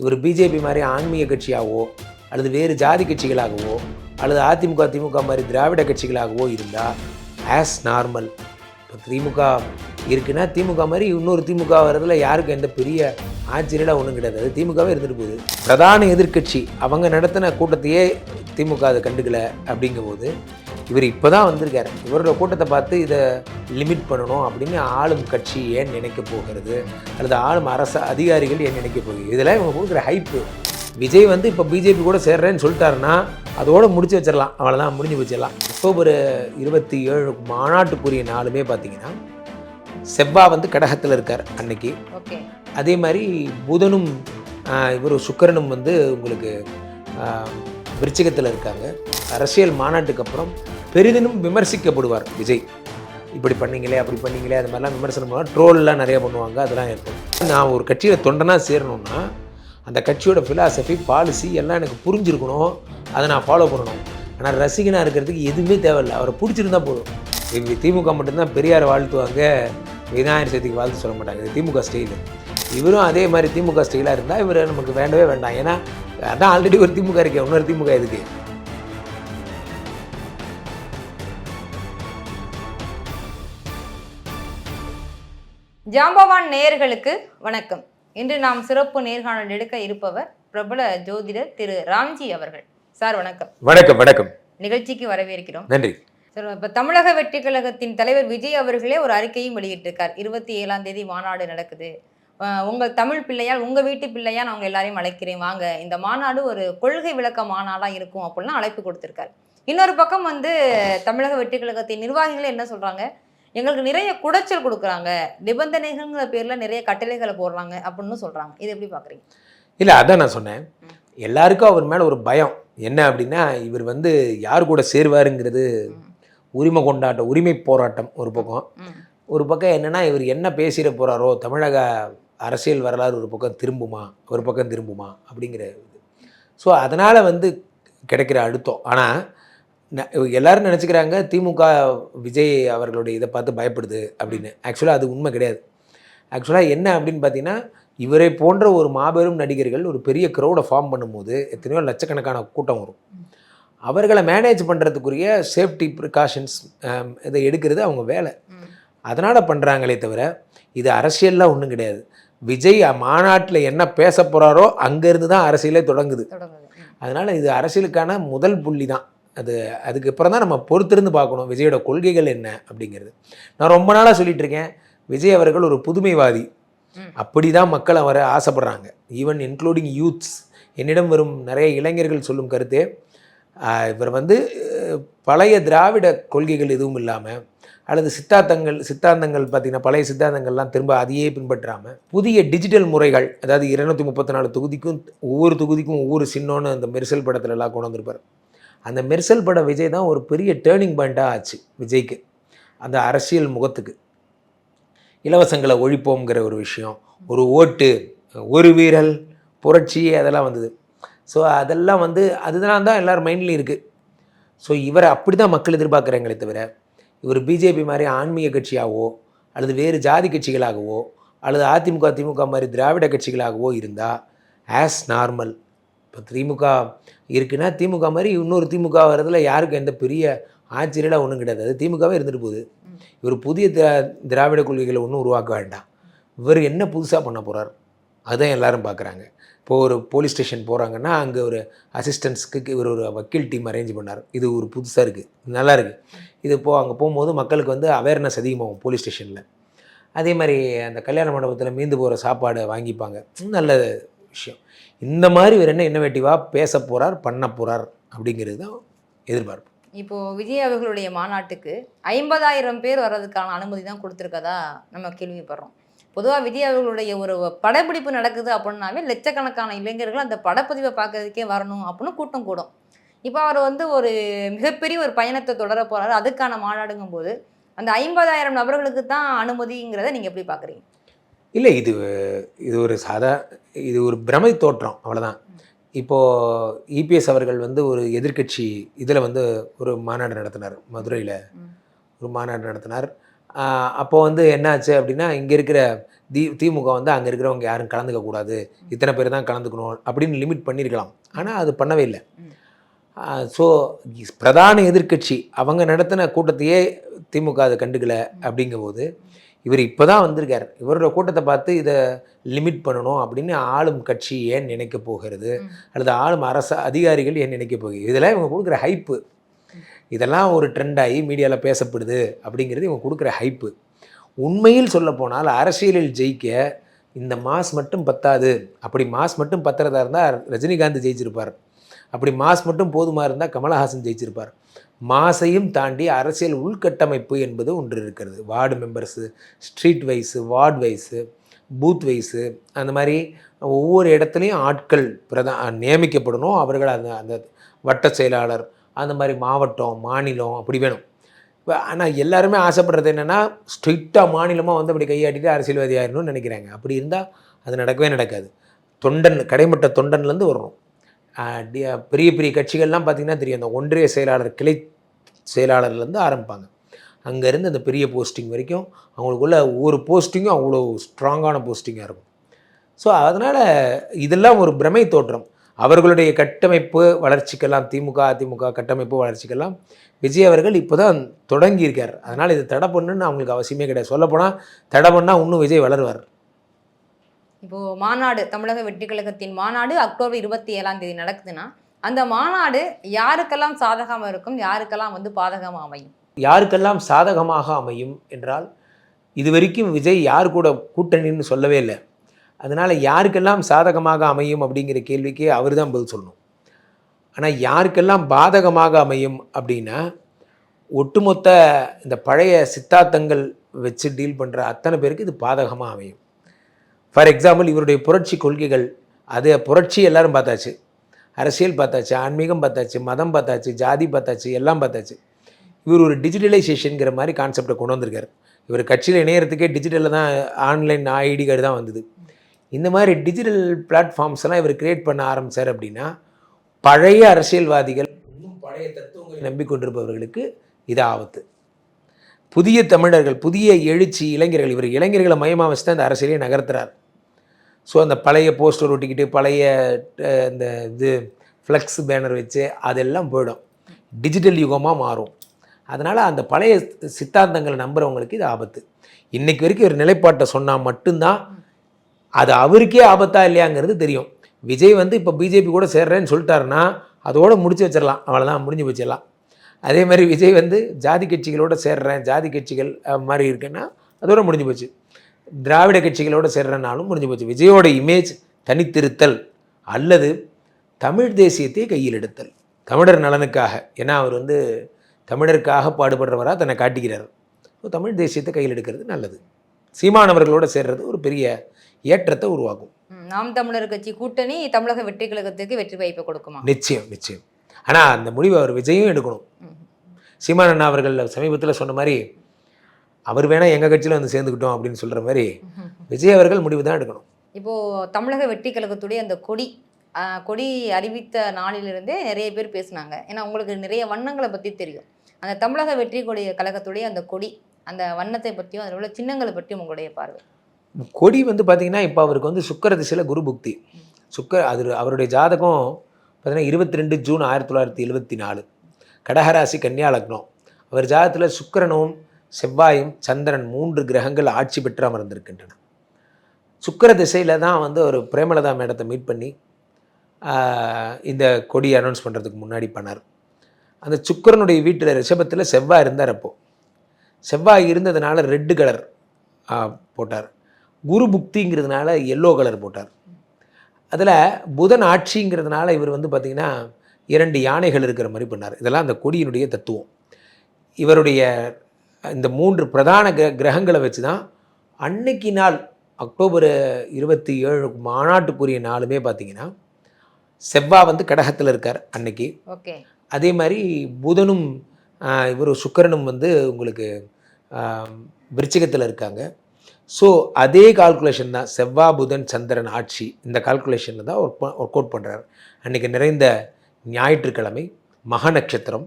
இவர் பிஜேபி மாதிரி ஆன்மீக கட்சியாகவோ அல்லது வேறு ஜாதி கட்சிகளாகவோ அல்லது அதிமுக திமுக மாதிரி திராவிட கட்சிகளாகவோ இருந்தால் ஆஸ் நார்மல் இப்போ திமுக இருக்குன்னா திமுக மாதிரி இன்னொரு திமுக வர்றதுல யாருக்கும் எந்த பெரிய ஆச்சரியலாம் ஒன்றும் கிடையாது. திமுகவே இருந்துட்டு போகுது. பிரதான எதிர்க்கட்சி அவங்க நடத்தின கூட்டத்தையே திமுக அதை கண்டுக்கல அப்படிங்கும்போது இவர் இப்போ தான் வந்திருக்காரு. இவரோட கூட்டத்தை பார்த்து இதை லிமிட் பண்ணணும் அப்படின்னு ஆளும் கட்சி ஏன் நினைக்க போகிறது? அல்லது ஆளும் அரசு அதிகாரிகள் ஏன் நினைக்க போகுது இதெல்லாம் இவங்க கொடுக்குற ஹைப்பு விஜய் வந்து இப்போ பிஜேபி கூட சேர்றேன்னு சொல்லிட்டாருன்னா அதோட முடிச்சு வச்சிடலாம். அவ்வளோதான் முடிஞ்சு வச்சிடலாம் அக்டோபர் இருபத்தி ஏழு மாநாட்டுக்குரிய நாளுமே பார்த்தீங்கன்னா செவ்வாய் வந்து கடகத்தில் இருக்கார் அன்னைக்கு. அதே மாதிரி புதனும் இவர் சுக்கிரனும் வந்து உங்களுக்கு விருச்சிகத்தில் இருக்காங்க. அரசியல் மாநாட்டுக்கு அப்புறம் பெரிதினும் விமர்சிக்கப்படுவார் விஜய். இப்படி பண்ணீங்களே அப்படி பண்ணீங்களே அது மாதிரிலாம் விமர்சனம் பண்ணுவாங்க ட்ரோல்லாம் நிறையா பண்ணுவாங்க அதெல்லாம் இருக்கும். நான் ஒரு கட்சியில் தொண்டனாக சேரணும்னா அந்த கட்சியோட ஃபிலாசபி பாலிசி எல்லாம் எனக்கு புரிஞ்சிருக்கணும். அதை நான் ஃபாலோ பண்ணணும். ஆனால் ரசிகனாக இருக்கிறதுக்கு எதுவுமே தேவையில்லை. அவரை பிடிச்சிருந்தா போதும். இவங்க திமுக மட்டும்தான் பெரியார் வாழ்த்துவாங்க. விநாயகர் சதுர்த்திக்கு வாழ்த்து சொல்ல மாட்டாங்க. இது திமுக ஸ்டைலு இவரும் அதே மாதிரி திமுக ஸ்டைலாக இருந்தால் இவர் நமக்கு வேண்டவே வேண்டாம். ஏன்னா அதான் ஆல்ரெடி ஒரு திமுக இருக்கே இன்னொரு திமுக எதுக்கு? ஜாம்பவான் நேயர்களுக்கு வணக்கம். இன்று நாம் சிறப்பு நேர்காணல் எடுக்க இருப்பவர் பிரபல ஜோதிடர் திரு ராம்ஜி அவர்கள். சார் வணக்கம். வணக்கம் வணக்கம். நிகழ்ச்சிக்கு வரவேற்கிறோம். நன்றி. சார் இப்போ தமிழக வெற்றி கழகத்தின் தலைவர் விஜய் அவர்களே ஒரு அறிக்கையும் வெளியிட்டிருக்கார். இருபத்தி ஏழாம் தேதி மாநாடு நடக்குது. உங்கள் தமிழ் பிள்ளையால் உங்கள் வீட்டு பிள்ளையா நான் உங்க எல்லாரையும் அழைக்கிறேன். வாங்க இந்த மாநாடு ஒரு கொள்கை விளக்க மாநாடா இருக்கும் அப்படிலாம் அழைப்பு கொடுத்திருக்காரு. இன்னொரு பக்கம் வந்து தமிழக வெற்றி கழகத்தின் நிர்வாகிகளே என்ன சொல்றாங்க? எங்களுக்கு நிறைய குடைச்சல் கொடுக்குறாங்க. நிபந்தனைகள்ங்கிற பேர்ல நிறைய கட்டளைகளை போடுறாங்க அப்படின்னு சொல்றாங்க. இது எப்படி பாக்குறீங்க இல்லை அதான் நான் சொன்னேன். எல்லாருக்கும் அவர் மேலே ஒரு பயம். என்ன அப்படின்னா இவர் வந்து யார் கூட சேருவாருங்கிறது உரிமை கொண்டாட்டம் உரிமை போராட்டம் ஒரு பக்கம். ஒரு பக்கம் என்னன்னா இவர் என்ன பேசிட போகிறாரோ தமிழக அரசியல் வரலாறு ஒரு பக்கம் திரும்புமா ஒரு பக்கம் திரும்புமா அப்படிங்கிற இது. ஸோ அதனால் வந்து கிடைக்கிற அழுத்தம். ஆனால் எல்லாரும் நினச்சிக்கிறாங்க திமுக விஜய் அவர்களுடைய இதை பார்த்து பயப்படுது அப்படின்னு. ஆக்சுவலாக அது உண்மை கிடையாது. ஆக்சுவலாக என்ன அப்படின்னு பார்த்தீங்கன்னா இவரை போன்ற ஒரு மாபெரும் நடிகர்கள் ஒரு பெரிய க்ரௌடை ஃபார்ம் பண்ணும்போது எத்தனையோ லட்சக்கணக்கான கூட்டம் வரும். அவர்களை மேனேஜ் பண்ணுறதுக்குரிய சேஃப்டி ப்ரிகாஷன்ஸ் இதை எடுக்கிறது அவங்க வேலை. அதனால் பண்ணுறாங்களே தவிர இது அரசியல்லாம் ஒன்றும் கிடையாது. விஜய் மாநாட்டில் என்ன பேச போகிறாரோ அங்கேருந்து தான் அரசியலே தொடங்குது. அதனால் இது அரசியலுக்கான முதல் புள்ளி தான் அது அதுக்கப்புறம் தான் நம்ம பொறுத்திருந்து பார்க்கணும் விஜயோட கொள்கைகள் என்ன அப்படிங்கிறது. நான் ரொம்ப நாளாக சொல்லிட்டு இருக்கேன் விஜய் அவர்கள் ஒரு புதுமைவாதி. அப்படி தான் மக்கள் அவரை ஆசைப்படுறாங்க. ஈவன் இன்க்ளூடிங் யூத்ஸ் என்னிடம் வரும் நிறைய இளைஞர்கள் சொல்லும் கருத்தே இவர் வந்து பழைய திராவிட கொள்கைகள் எதுவும் இல்லாமல் அல்லது சித்தாந்தங்கள் சித்தாந்தங்கள் பார்த்தீங்கன்னா பழைய சித்தாந்தங்கள்லாம் திரும்ப அதையே பின்பற்றாமல் புதிய டிஜிட்டல் முறைகள் அதாவது இருநூத்தி முப்பத்தி நாலு தொகுதிக்கும் ஒவ்வொரு தொகுதிக்கும் ஒவ்வொரு சின்னோன்னு அந்த மெர்சல் படத்துலலாம் எல்லாம் கொண்டு வந்திருப்பார். அந்த மெர்சல் படம் விஜய் தான் ஒரு பெரிய டேர்னிங் பாயிண்ட்டாக ஆச்சு விஜய்க்கு. அந்த அரசியல் முகத்துக்கு. இலவசங்களை ஒழிப்போங்கிற ஒரு விஷயம் ஒரு ஓட்டு ஒரு வீரல் புரட்சி அதெல்லாம் வந்தது. ஸோ அதெல்லாம் வந்து அதுதான் தான் எல்லார் மைண்ட்லேயும் இருக்குது ஸோ இவரை அப்படி தான் மக்கள் எதிர்பார்க்குறாங்களே தவிர இவர் பிஜேபி மாதிரி ஆன்மீக கட்சியாகவோ அல்லது வேறு ஜாதி கட்சிகளாகவோ அல்லது அதிமுக திமுக மாதிரி திராவிட கட்சிகளாகவோ இருந்தால் ஆஸ் நார்மல் இப்போ திமுக இருக்குன்னா திமுக மாதிரி இன்னொரு திமுக வர்றதுல யாருக்கும் எந்த பெரிய ஆச்சரியலாம் ஒன்றும் கிடையாது. அது திமுகவே இருந்துட்டு போகுது. இவர் புதிய திரா- திராவிட கொள்கைகளை ஒன்றும் உருவாக்க வேண்டாம். இவர் என்ன புதுசாக பண்ண போகிறார் அதுதான் எல்லாரும் பார்க்குறாங்க இப்போ ஒரு போலீஸ் ஸ்டேஷன் போகிறாங்கன்னா அங்கே ஒரு அசிஸ்டன்ஸ்க்கு இவர் ஒரு வக்கீல் டீம் அரேஞ்ச் பண்ணார். இது ஒரு புதுசாக இருக்குது நல்லா இருக்குது இது போ அங்கே போகும்போது மக்களுக்கு வந்து அவேர்னஸ் அதிகமாகும் போலீஸ் ஸ்டேஷனில் அதே மாதிரி அந்த கல்யாண மண்டபத்தில் மீந்து போகிற சாப்பாடை வாங்கிப்பாங்க. நல்ல விஷயம். இந்த மாதிரி இவர் என்ன இன்னோவேட்டிவாக பேச போகிறார் பண்ண போகிறார் அப்படிங்கிறது தான் எதிர்பார்ப்பு. இப்போது விஜய் அவர்களுடைய மாநாட்டுக்கு ஐம்பதாயிரம் பேர் வர்றதுக்கான அனுமதி தான் கொடுத்துருக்கதா நம்ம கேள்விப்படுறோம். பொதுவாக விஜய் அவர்களுடைய ஒரு படப்பிடிப்பு நடக்குது அப்படின்னாவே லட்சக்கணக்கான இளைஞர்கள் அந்த படப்பதிவை பார்க்கறதுக்கே வரணும் அப்படின்னு கூட்டம் கூடும். இப்போ அவர் வந்து ஒரு மிகப்பெரிய ஒரு பயணத்தை தொடர போறாரு. அதுக்கான மாநாடுங்கும் போது அந்த ஐம்பதாயிரம் நபர்களுக்கு தான் அனுமதிங்கிறத நீங்கள் எப்படி பார்க்குறீங்க? இல்லை இது இது ஒரு சாதா இது ஒரு பிரமை தோற்றம் அவ்வளோதான் இப்போது இபிஎஸ் அவர்கள் வந்து ஒரு எதிர்க்கட்சி இதில் வந்து ஒரு மாநாடு நடத்தினார் மதுரையில். ஒரு மாநாடு நடத்தினார். அப்போ வந்து என்னாச்சு அப்படின்னா இங்கே இருக்கிற தி திமுக வந்து அங்கே இருக்கிறவங்க யாரும் கலந்துக்க கூடாது. இத்தனை பேர் தான் கலந்துக்கணும் அப்படின்னு லிமிட் பண்ணியிருக்கலாம் ஆனால் அது பண்ணவே இல்லை. ஸோ பிரதான எதிர்க்கட்சி. அவங்க நடத்தின கூட்டத்தையே திமுக அதை கண்டுக்கல அப்படிங்கும்போது இவர் இப்போ தான் வந்திருக்கார். இவரோட கூட்டத்தை பார்த்து இதை லிமிட் பண்ணணும் அப்படின்னு ஆளும் கட்சி ஏன் நினைக்க போகிறது. அல்லது ஆளும் அரசு அதிகாரிகள் ஏன் நினைக்க போகுது இதெல்லாம் இவங்க கொடுக்குற ஹைப்பு. இதெல்லாம் ஒரு ட்ரெண்ட் ஆகி மீடியாவில் பேசப்படுது அப்படிங்கிறது இவங்க கொடுக்குற ஹைப்பு உண்மையில் சொல்லப்போனால் அரசியலில் ஜெயிக்க இந்த மாஸ் மட்டும் பத்தாது. அப்படி மாஸ் மட்டும் பத்துறதா இருந்தால் ரஜினிகாந்த் ஜெயிச்சிருப்பார். அப்படி மாஸ் மட்டும் போதுமா இருந்தால் கமலஹாசன் ஜெயிச்சிருப்பார். மாசையும் தாண்டி அரசியல் உள்கட்டமைப்பு என்பது ஒன்று இருக்கிறது. Ward members street wise ward wise booth wise அந்த மாதிரி ஒவ்வொரு இடத்துலையும் ஆட்கள் பிரதா நியமிக்கப்படணும். அவர்கள் அந்த அந்த வட்ட செயலாளர் அந்த மாதிரி மாவட்டம் மாநிலம் அப்படி வேணும். இப்போ ஆனால் எல்லாருமே ஆசைப்படுறது என்னென்னா ஸ்ட்ரிக்டாக மாநிலமாக வந்து அப்படி கையாட்டிட்டு அரசியல்வாதி ஆயிடணும்னு நினைக்கிறாங்க. அப்படி இருந்தால் அது நடக்கவே நடக்காது. தொண்டன் கடைமட்ட தொண்டன்லேருந்து வரணும் பெரிய பெரிய கட்சிகள்லாம் பார்த்திங்கன்னா தெரியும். அந்த ஒன்றிய செயலாளர் கிளை செயலாளர்லேருந்து ஆரம்பிப்பாங்க. அங்கேருந்து அந்த பெரிய போஸ்டிங் வரைக்கும் அவங்களுக்குள்ள ஒவ்வொரு போஸ்டிங்கும் அவ்வளோ ஸ்ட்ராங்கான போஸ்டிங்காக இருக்கும். ஸோ அதனால் இதெல்லாம் ஒரு பிரமை தோற்றம். அவர்களுடைய கட்டமைப்பு வளர்ச்சிக்கெல்லாம் திமுக அதிமுக கட்டமைப்பு வளர்ச்சிக்கெல்லாம் விஜய் அவர்கள் இப்போ தான் தொடங்கியிருக்கார். அதனால் இது தடை பண்ணுன்னு அவங்களுக்கு அவசியமே கிடையாது. சொல்லப்போனால் தடை பண்ணால் இன்னும் விஜய் வளருவார். இப்போ மாநாடு தமிழக வெற்றி கழகத்தின் மாநாடு அக்டோபர் இருபத்தி ஏழாம் தேதி நடக்குதுன்னா அந்த மாநாடு யாருக்கெல்லாம் சாதகமா இருக்கும் யாருக்கெல்லாம் வந்து பாதகமா அமையும்? யாருக்கெல்லாம் சாதகமாக அமையும் என்றால் இதுவரைக்கும் விஜய் யார் கூட கூட்டணின்னு சொல்லவே இல்லை. அதனால் யாருக்கெல்லாம் சாதகமாக அமையும் அப்படிங்கிற கேள்விக்கு அவர் தான் பதில் சொல்லணும். ஆனால் யாருக்கெல்லாம் பாதகமாக அமையும் அப்படின்னா ஒட்டுமொத்த இந்த பழைய சித்தாந்தங்கள் வச்சு டீல் பண்ணுற அத்தனை பேருக்கு இது பாதகமாக அமையும். ஃபார் எக்ஸாம்பிள் இவருடைய புரட்சி கொள்கைகள் அது புரட்சி எல்லாரும் பார்த்தாச்சு. அரசியல் பார்த்தாச்சு ஆன்மீகம் பார்த்தாச்சு மதம் பார்த்தாச்சு ஜாதி பார்த்தாச்சு எல்லாம் பார்த்தாச்சு. இவர் ஒரு டிஜிட்டலைசேஷனுங்கிற மாதிரி கான்செப்டை கொண்டு வந்திருக்கார். இவர் கட்சியில் இணையறதுக்கே டிஜிட்டலில் தான் ஆன்லைன் ஐடி கார்டு தான் வந்தது. இந்த மாதிரி டிஜிட்டல் பிளாட்ஃபார்ம்ஸ் எல்லாம் இவர் கிரியேட் பண்ண ஆரம்பித்தார் அப்படின்னா பழைய அரசியல்வாதிகள் இன்னும் பழைய தத்துவங்களை நம்பிக்கொண்டிருப்பவர்களுக்கு இது ஆபத்து புதிய தமிழர்கள் புதிய எழுச்சி இளைஞர்கள் இவர் இளைஞர்களை மையமாக வச்சு தான் இந்த அரசியலே நகர்த்துறார். ஸோ அந்த பழைய போஸ்டர் ஒட்டிக்கிட்டு பழைய இந்த இது ஃப்ளெக்ஸ் பேனர் வச்சு அதெல்லாம் போயிடும். டிஜிட்டல் யுகமாக மாறும். அதனால் அந்த பழைய சித்தாந்தங்களை நம்புகிறவங்களுக்கு இது ஆபத்து. இன்றைக்கு வரைக்கும் ஒரு நிலைப்பாட்டை சொன்னால் மட்டும்தான் அது அவருக்கே ஆபத்தா இல்லையாங்கிறது தெரியும். விஜய் வந்து இப்போ பிஜேபி கூட சேர்றேன்னு சொல்லிட்டாருன்னா அதோடு முடிச்சு வச்சிடலாம். அவ்வளோதான் முடிஞ்சு வச்சிடலாம் அதே மாதிரி விஜய் வந்து ஜாதி கட்சிகளோடு சேர்றேன் ஜாதி கட்சிகள் மாதிரி இருக்குன்னா அதோட முடிஞ்சு போச்சு. திராவிட கட்சிகளோடு சேர்றனாலும் முடிஞ்சு போச்சு. விஜயோட இமேஜ் தனித்திருத்தல் அல்லது தமிழ் தேசியத்தை கையில் எடுத்தல். தமிழர் நலனுக்காக. ஏன்னா அவர் வந்து தமிழருக்காக பாடுபடுறவராக தன்னை காட்டிக்கிறார். தமிழ் தேசியத்தை கையில் எடுக்கிறது நல்லது. சீமானவர்களோட சேர்றது ஒரு பெரிய ஏற்றத்தை உருவாக்கும். நாம் தமிழர் கட்சி கூட்டணி தமிழக வெற்றி கழகத்துக்கு வெற்றி வாய்ப்பை கொடுக்குமா? நிச்சயம் நிச்சயம். ஆனால் அந்த முடிவை அவர் விஜயும் எடுக்கணும். சீமான் அண்ணா அவர்கள் சமீபத்தில் சொன்ன மாதிரி அவர் வேணால் எங்கள் கட்சியில் வந்து சேர்ந்துக்கிட்டோம் அப்படின்னு சொல்கிற மாதிரி விஜய் அவர்கள் முடிவு தான் எடுக்கணும். இப்போ தமிழக வெற்றி கழகத்துடைய அந்த கொடி கொடி அறிவித்த நாளிலிருந்தே நிறைய பேர் பேசுனாங்க. ஏன்னா உங்களுக்கு நிறைய வண்ணங்களை பற்றி தெரியும். அந்த தமிழக வெற்றி கொடி கழகத்துடைய அந்த கொடி அந்த வண்ணத்தை பற்றியும் அதில் உள்ள சின்னங்களை பற்றியும் உங்களுடைய பார்வை? கொடி வந்து பார்த்திங்கன்னா இப்போ அவருக்கு வந்து சுக்கர திசையில் குரு புக்தி. சுக்கர அது அவருடைய ஜாதகம் பார்த்தீங்கன்னா இருபத்தி ரெண்டு ஜூன் ஆயிரத்தி தொள்ளாயிரத்தி எழுபத்தி நாலு. கடகராசி கன்னியா லக்னம். அவர் ஜாதகத்தில் சுக்கரனும் செவ்வாயும் சந்திரன் மூன்று கிரகங்கள் ஆட்சி பெற்று அமர்ந்திருக்கின்றன. சுக்கிர திசையில் தான் வந்து ஒரு பிரேமலதா மேடத்தை மீட் பண்ணி இந்த கொடி அனௌன்ஸ் பண்ணுறதுக்கு முன்னாடி பண்ணார். அந்த சுக்கிரனுடைய வீட்டில் ரிஷபத்தில் செவ்வாய் இருந்தார் அப்போது செவ்வாய் இருந்ததுனால ரெட்டு கலர் போட்டார். குரு புக்திங்கிறதுனால எல்லோ கலர் போட்டார். அதில் புதன் ஆட்சிங்கிறதுனால இவர் வந்து பார்த்திங்கன்னா இரண்டு யானைகள் இருக்கிற மாதிரி பண்ணார். இதெல்லாம் அந்த கொடியினுடைய தத்துவம். இவருடைய இந்த மூன்று பிரதான கிர கிரகங்களை வச்சு தான் அன்னைக்கு நாள் அக்டோபர் இருபத்தி ஏழு மாநாட்டுக்குரிய நாளுமே பார்த்தீங்கன்னா செவ்வாய் வந்து கடகத்தில் இருக்கார் அன்னைக்கு. ஓகே. அதே மாதிரி புதனும் இவர் சுக்கிரனும் வந்து உங்களுக்கு விருச்சிகத்தில் இருக்காங்க. ஸோ அதே கால்குலேஷன் தான் செவ்வா புதன் சந்திரன் ஆட்சி. இந்த கால்குலேஷனில் தான் ஒர்க் ஒர்க் அவுட் பண்ணுறாரு அன்றைக்கி நிறைந்த ஞாயிற்றுக்கிழமை மக நட்சத்திரம்.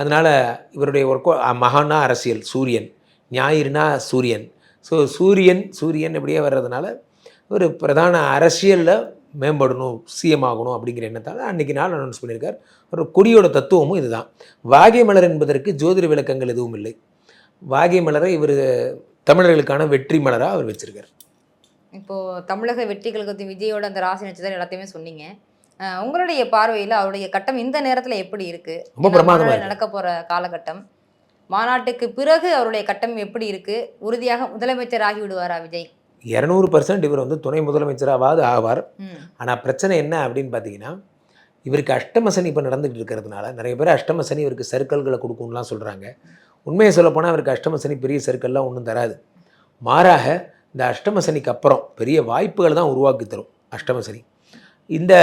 அதனால் இவருடைய ஒர்க் மகனா அரசியல் சூரியன். ஞாயிறுனா சூரியன். ஸோ சூரியன் சூரியன் இப்படியே வர்றதுனால ஒரு பிரதான அரசியலில் மேம்படணும் சிஎம் ஆகணும் அப்படிங்கிற எண்ணத்தால் அன்றைக்கி நாள் அனௌன்ஸ் பண்ணியிருக்கார் ஒரு கொடியோட தத்துவமும் இதுதான். வாகை மலர் என்பதற்கு ஜோதிட விளக்கங்கள் எதுவும் இல்லை. வாகை மலரை இவர் தமிழர்களுக்கான வெற்றி மலராக அவர் வச்சிருக்கார். இப்போ தமிழக வெற்றி கழகத்தின் விஜயோட அந்த ராசி நட்சத்திரம் எல்லாத்தையுமே சொன்னீங்க. உங்களுடைய பார்வையில் அவருடைய கட்டம் இந்த நேரத்தில் எப்படி இருக்கு? ரொம்ப ஏன்னா பிரமாதமா மாநாடு இருக்கு. நடக்க போற காலகட்டம். மாநாட்டுக்கு பிறகு அவருடைய கட்டம் எப்படி இருக்கு? உறுதியாக முதலமைச்சர் ஆகி விடுவாரா விஜய்? இரநூறு பர்சன்ட் இவர் வந்து துணை முதலமைச்சராவது ஆவார். ஆனால் பிரச்சனை என்ன அப்படின்னு பார்த்தீங்கன்னா இவருக்கு அஷ்டம சனி இப்போ நடந்துகிட்டு இருக்கிறதுனால நிறைய பேர் அஷ்டம சனி இவருக்கு சர்க்கிள்களை கொடுக்கும்லாம் சொல்கிறாங்க உண்மையை சொல்லப்போனால் அவருக்கு அஷ்டம சனி பெரிய சர்க்கிள்லாம் ஒன்றும் தராது. மாறாக இந்த அஷ்டம சனிக்கு அப்புறம் பெரிய வாய்ப்புகளை தான் உருவாக்கி தரும் அஷ்டம சனி. இந்த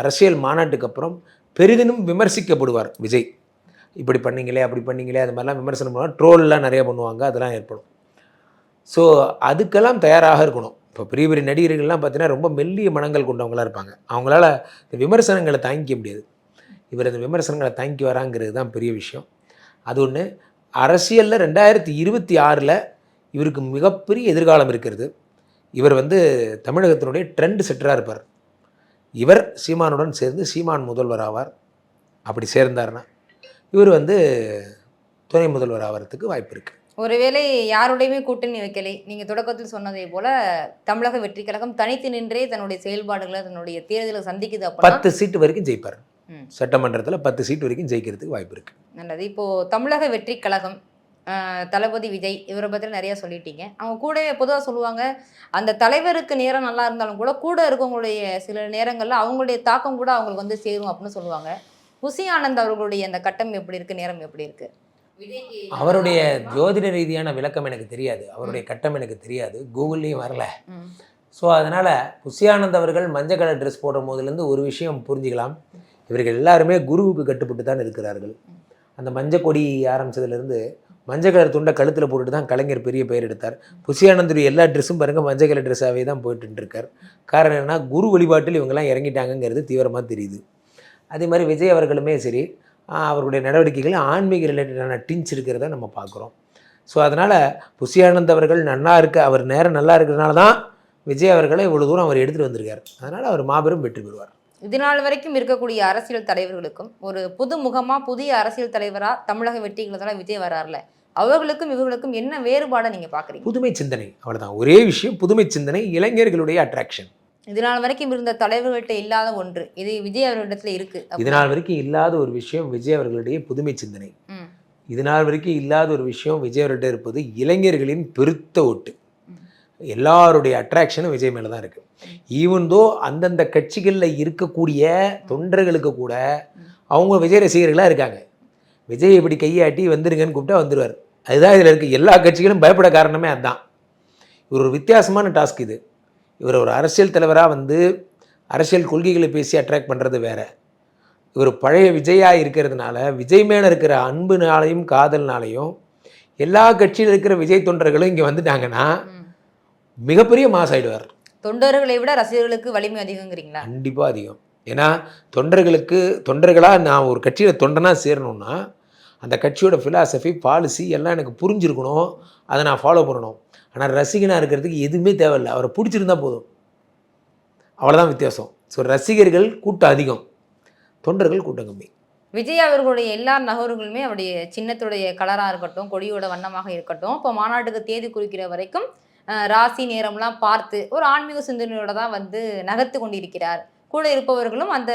அரசியல் மாநாட்டுக்கு அப்புறம் பெரிதினும் விமர்சிக்கப்படுவார் விஜய். இப்படி பண்ணீங்களே அப்படி பண்ணீங்களே அது மாதிரிலாம் விமர்சனம் பண்ணுவாங்க ட்ரோல்லாம் நிறைய பண்ணுவாங்க அதெல்லாம் ஏற்படும். ஸோ அதுக்கெல்லாம் தயாராக இருக்கணும். இப்போ பெரிய பெரிய நடிகர்கள்லாம் பார்த்தீங்கன்னா ரொம்ப மெல்லிய மனங்கள் கொண்டவங்களாக இருப்பாங்க. அவங்களால இந்த விமர்சனங்களை தாங்கிக்க முடியாது. இவர் இந்த விமர்சனங்களை தாங்கி வராங்கிறது தான் பெரிய விஷயம். அது ஒன்று அரசியலில் ரெண்டாயிரத்தி இருபத்தி ஆறில் இவருக்கு மிகப்பெரிய எதிர்காலம் இருக்கிறது. இவர் வந்து தமிழகத்தினுடைய ட்ரெண்ட் செட்டராக இருப்பார். இவர் சீமானுடன் சேர்ந்து சீமான் முதல்வர் ஆவார். அப்படி சேர்ந்தார்னா இவர் வந்து துணை முதல்வர் ஆகிறதுக்கு வாய்ப்பு இருக்குது ஒருவேளை யாருடையுமே கூட்டணி வைக்கலை. நீங்க தொடக்கத்தில் சொன்னதை போல தமிழக வெற்றி கழகம் தனித்து நின்றே தன்னுடைய செயல்பாடுகளை தன்னுடைய தேர்தலை சந்திக்குது பத்து சீட்டு வரைக்கும் ஜெயிப்பார். சட்டமன்றத்தில் பத்து சீட்டு வரைக்கும் ஜெயிக்கிறதுக்கு வாய்ப்பு இருக்குது நல்லது. இப்போ தமிழக வெற்றி கழகம் தளபதி விஜய் இவரை பற்றி நிறைய சொல்லிட்டீங்க. அவங்க கூடவே பொதுவாக சொல்லுவாங்க அந்த தலைவருக்கு நேரம் நல்லா இருந்தாலும் கூட கூட இருக்கவங்களுடைய சில நேரங்களில் அவங்களுடைய தாக்கம் கூட அவங்களுக்கு வந்து சேரும் அப்படின்னு சொல்லுவாங்க. புசி ஆனந்த் அவர்களுடைய அந்த கட்டம் எப்படி இருக்கு நேரம் எப்படி இருக்கு? விஜய்க்கு அவருடைய ஜோதிட ரீதியான விளக்கம் எனக்கு தெரியாது. அவருடைய கட்டம் எனக்கு தெரியாது. கூகுள்லேயும் வரல. ஸோ அதனால் புஷியானந்த் அவர்கள் மஞ்சள் கலர் ட்ரெஸ் போடும் போதுலேருந்து ஒரு விஷயம் புரிஞ்சுக்கலாம். இவர்கள் எல்லாருமே குருவுக்கு கட்டுப்பட்டு தான் இருக்கிறார்கள் அந்த மஞ்சள் கொடி ஆரம்பிச்சதுலேருந்து மஞ்சள் கலர் துண்டை கழுத்தில் போட்டுட்டு தான் கலைஞர் பெரிய பெயர் எடுத்தார். புசியானந்துரி எல்லா ட்ரெஸ்ஸும் பாருங்கள் மஞ்சள் கலர் ட்ரெஸ்ஸாகவே தான் போயிட்டுருக்கார். காரணம் என்னன்னா குரு வழிபாட்டில் இவங்கெல்லாம் இறங்கிட்டாங்கங்கிறது தீவிரமாக தெரியுது. அதே மாதிரி விஜய் அவர்களுமே சரி அவருடைய நடவடிக்கைகள் ஆன்மீக ரிலேட்டடான டிஞ்ச் இருக்கிறத நம்ம பார்க்குறோம். ஸோ அதனால் புசியானந்த் அவர்கள் நல்லா இருக்க அவர் நேரம் நல்லா இருக்கிறதுனால தான் விஜய் அவர்களை இவ்வளோ தூரம் அவர் எடுத்துகிட்டு வந்திருக்கார். அதனால் அவர் மாபெரும் வெற்றி பெறுவார். இது நாள் வரைக்கும் இருக்கக்கூடிய அரசியல் தலைவர்களுக்கும் ஒரு புது முகமா புதிய அரசியல் தலைவரா தமிழக வெற்றி கழகத்தில் விஜய் வரார்ல அவர்களுக்கும் இவர்களுக்கும் என்ன வேறுபாடை நீங்க பாக்குறீங்க? புதுமை சிந்தனை அவ்வளவுதான். ஒரே விஷயம் புதுமை சிந்தனை இளைஞர்களுடைய அட்ராக்ஷன் இது நாள் வரைக்கும் இருந்த தலைவர்கள்ட்ட இல்லாத ஒன்று இது விஜய் அவர்களிடத்துல இருக்கு. அப்ப- இது நாள் வரைக்கும் இல்லாத ஒரு விஷயம் விஜய் அவர்களுடைய புதுமை சிந்தனை. ம், இது நாள் வரைக்கும் இல்லாத ஒரு விஷயம் விஜய் அவர்கிட்ட இருப்பது இளைஞர்களின் பெருத்த ஓட்டு. எல்லாருடைய அட்ராக்ஷனும் விஜய் மேலே தான் இருக்குது ஈவன் தோ அந்தந்த கட்சிகளில் இருக்கக்கூடிய தொண்டர்களுக்கு கூட அவங்க விஜய் ரசிகர்களாக இருக்காங்க. விஜய் இப்படி கையாட்டி வந்துருங்கன்னு கூப்பிட்டா வந்துடுவார் அதுதான் இதில் இருக்குது எல்லா கட்சிகளும் பயப்பட காரணமே அதுதான் இவர் ஒரு வித்தியாசமான டாஸ்க் இது. இவர் ஒரு அரசியல் தலைவராக வந்து அரசியல் கொள்கைகளை பேசி அட்ராக்ட் பண்ணுறது வேறு. இவர் பழைய விஜயாக இருக்கிறதுனால விஜய் மேலே இருக்கிற அன்புனாலையும் காதல்னாலையும் எல்லா கட்சியில் இருக்கிற விஜய் தொண்டர்களும் இங்கே வந்துட்டாங்கன்னா மிகப்பெரிய மாஸ் ஆயிடுவார். தொண்டர்களை விட ரசிகர்களுக்கு வலிமை அதிகங்கிறீங்களா கண்டிப்பாக அதிகம். ஏன்னா தொண்டர்களுக்கு தொண்டர்களாக நான் ஒரு கட்சியில் தொண்டனாக சேரணும்னா அந்த கட்சியோட ஃபிலாசபி பாலிசி எல்லாம் எனக்கு புரிஞ்சிருக்கணும். அதை நான் ஃபாலோ பண்ணணும். ஆனால் ரசிகனாக இருக்கிறதுக்கு எதுவுமே தேவையில்லை. அவரை பிடிச்சிருந்தா போதும். அவ்வளோதான் வித்தியாசம். ஸோ ரசிகர்கள் கூட்டம் அதிகம். தொண்டர்கள் கூட்டம் கம்மி. விஜய் அவர்களுடைய எல்லா நகர்களுமே அவருடைய சின்னத்துடைய கலராக இருக்கட்டும் கொடியோட வண்ணமாக இருக்கட்டும். இப்போ மாநாட்டுக்கு தேதி குறிக்கிற வரைக்கும் ராசி நேரம்லாம் பார்த்து ஒரு ஆன்மீக சிந்தனையோட தான் வந்து நகர்த்து கொண்டிருக்கிறார். கூட இருப்பவர்களும் அந்த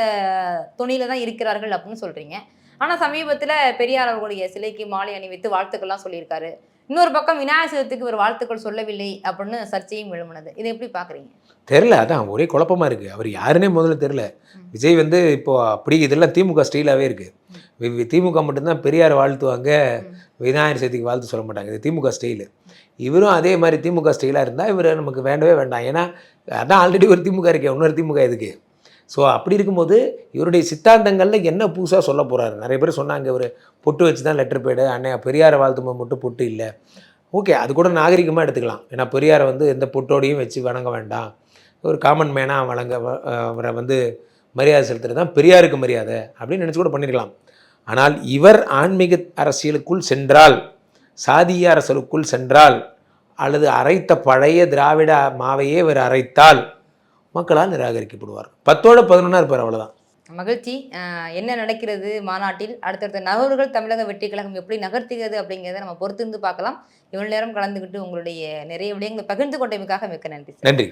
துணியில தான் இருக்கிறார்கள் அப்படின்னு சொல்றீங்க. ஆனால் சமீபத்தில் பெரியார் அவர்களுடைய சிலைக்கு மாலை அணிவித்து வாழ்த்துக்கள்லாம் சொல்லியிருக்காரு. இன்னொரு பக்கம் விநாயகர் சதுர்த்திக்கு ஒரு வாழ்த்துக்கள் சொல்லவில்லை அப்படின்னு சர்ச்சையும் எழுமுனது இதை எப்படி பார்க்குறீங்க? தெரில அதான் ஒரே குழப்பமா இருக்குது அவர் யாருன்னே முதல்ல தெரில விஜய் வந்து இப்போ அப்படி இதெல்லாம் திமுக ஸ்டைலாகவே இருக்குது திமுக மட்டும்தான் பெரியார் வாழ்த்துவாங்க. விநாயகர் சதுர்த்திக்கு வாழ்த்து சொல்ல மாட்டாங்க. இது திமுக ஸ்டைலு இவரும் அதே மாதிரி திமுக ஸ்டைலாக இருந்தால் இவர் நமக்கு வேண்டவே வேண்டாம். ஏன்னா அதான் ஆல்ரெடி ஒரு திமுக இருக்கே இன்னொரு திமுக இதுக்கு ஸோ அப்படி இருக்கும்போது இவருடைய சித்தாந்தங்களில் என்ன புதுசாக சொல்ல போகிறாரு நிறைய பேர் சொன்னாங்க இவர் பொட்டு வச்சு தான் லெட்டர் பேடு அன்னைய பெரியாரை வாழ்த்தும்போது மட்டும் பொட்டு இல்லை. ஓகே அது கூட நாகரிகமாக எடுத்துக்கலாம். ஏன்னா பெரியாரை வந்து எந்த பொட்டோடையும் வச்சு வணங்க வேண்டாம். ஒரு காமன் மேனாக வழங்க வ- அவரை வந்து மரியாதை செலுத்துறது தான் பெரியாருக்கு மரியாதை அப்படின்னு நினச்சி கூட பண்ணியிருக்கலாம் ஆனால் இவர் ஆன்மீக அரசியலுக்குள் சென்றால் சாதிய அரசலுக்குள் சென்றால் அல்லது அரைத்த பழைய திராவிட மாவையே இவர் அரைத்தால் மக்களால் நிராகரிக்கப்படுவார். பத்தோட பதினொன்னா இருப்பார் அவ்வளவுதான். மகிழ்ச்சி. என்ன நடக்கிறது மாநாட்டில்? அடுத்தடுத்த நகர்வுகள் தமிழக வெற்றி கழகம் எப்படி நகர்த்துகிறது அப்படிங்கிறத நம்ம பொறுத்திருந்து பார்க்கலாம். இவ்வளவு நேரம் கலந்துக்கிட்டு உங்களுடைய நிறைய விடயங்களை பகிர்ந்து கொண்டமைக்காக மிக்க நன்றி நன்றி.